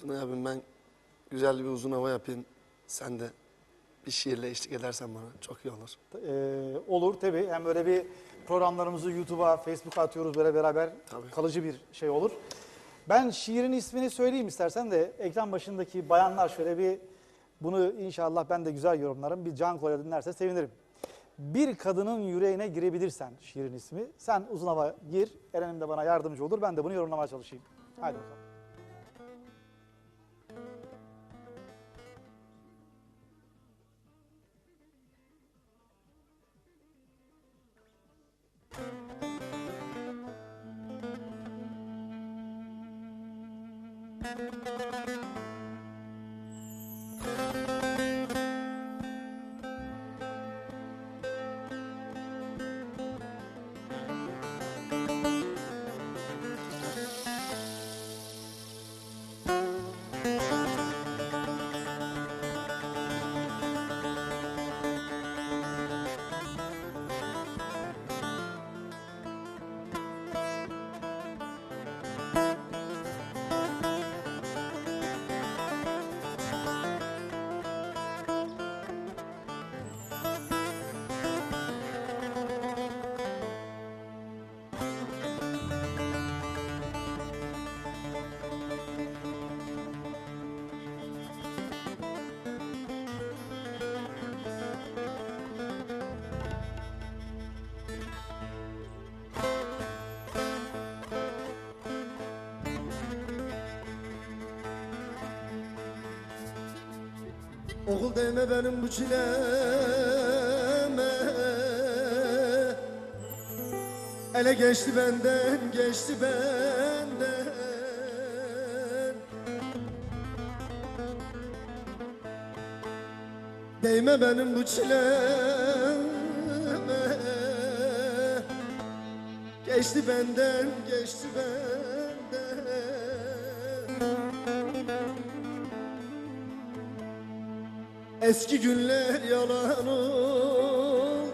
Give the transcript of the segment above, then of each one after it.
Tunay abim ben güzel bir uzun hava yapayım. Sen de bir şiirle eşlik edersen bana çok iyi olur. Ee, olur tabii. Hem böyle bir programlarımızı YouTube'a, Facebook'a atıyoruz böyle beraber Tabii. kalıcı bir şey olur. Ben şiirin ismini söyleyeyim istersen de ekran başındaki bayanlar şöyle bir bunu inşallah ben de güzel yorumlarım. Bir Can Koya dinlerse sevinirim. Bir kadının yüreğine girebilirsen şiirin ismi. Sen uzun hava gir. Eren'im de bana yardımcı olur. Ben de bunu yorumlamaya çalışayım. Haydi bakalım. Música Okul değme benim bu çileme. Ele geçti benden, geçti benden. Değme benim bu çileme. Geçti benden, geçti benden Eski günler yalan oldu.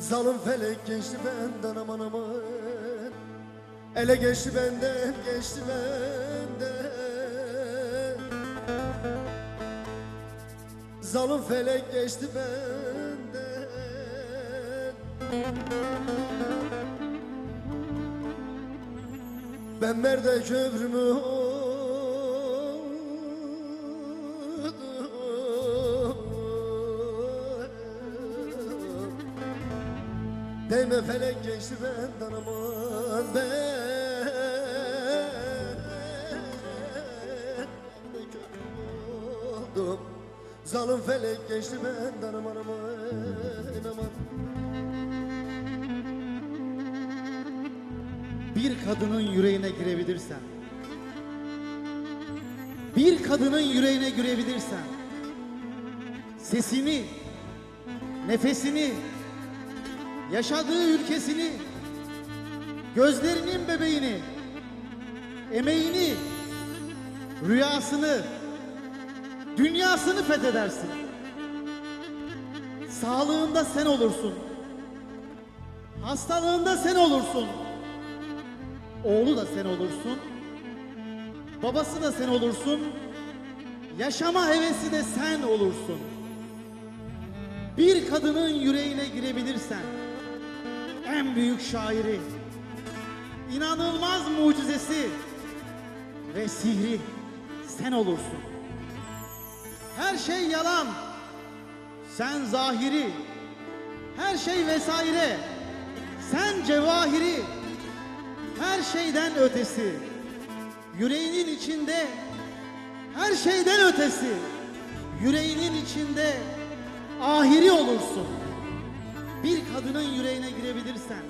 Zalim felek geçti benden aman aman. Ele geçti benden geçti benden. Zalim felek geçti benden Ben nerede köprümü Değme felek geçti benden aman? Ben oldum. Zalim felek geçti benden aman aman aman bir kadının yüreğine girebilirsen, bir kadının yüreğine girebilirsen, sesini, nefesini, yaşadığı ülkesini, gözlerinin bebeğini, emeğini, rüyasını, dünyasını fethedersin. Sağlığında sen olursun. Hastalığında sen olursun. Oğlu da sen olursun. Babası da sen olursun. Yaşama hevesi de sen olursun. Bir kadının yüreğine girebilirsen en büyük şairi, inanılmaz mucizesi ve sihri sen olursun. Her şey yalan. Sen zahiri. Her şey vesaire. Sen cevahiri her şeyden ötesi, yüreğinin içinde her şeyden ötesi, yüreğinin içinde ahiri olursun. Bir kadının yüreğine girebilirsen,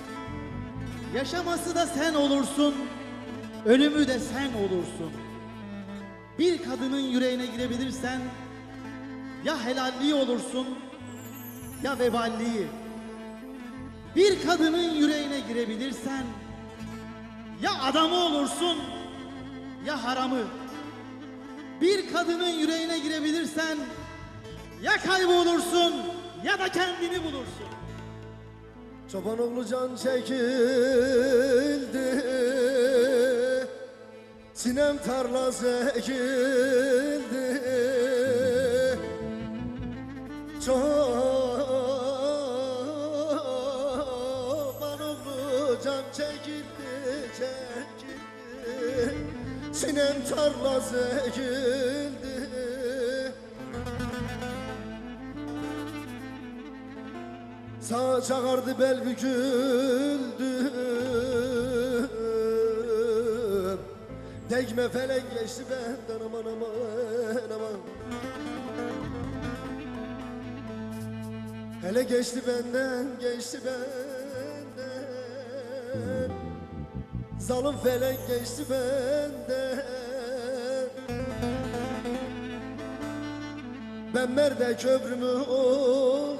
yaşaması da sen olursun, ölümü de sen olursun. Bir kadının yüreğine girebilirsen, ya helalliği olursun, ya veballiği. Bir kadının yüreğine girebilirsen, ya adamı olursun ya haramı. Bir kadının yüreğine girebilirsen ya kaybolursun ya da kendini bulursun. Çoban oğlu can çekildi Sinem tarlası ekildi Çoban oğlu can çekildi Sinem tarlası ekildi. Sağ çağırdı bel büküldü. Tekme felek geçti benden aman aman aman. Hele geçti benden geçti benden Zalim felek geçti benden. Ben merde köprümü oldum.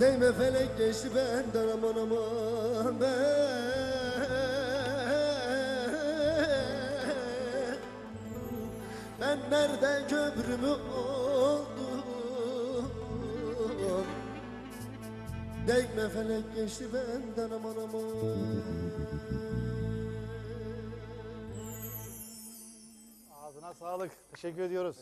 Değme felek geçti benden aman aman ben. Ben nerede köprümü oldum Değme felek geçti benden aman aman Ağzına sağlık. Teşekkür ediyoruz.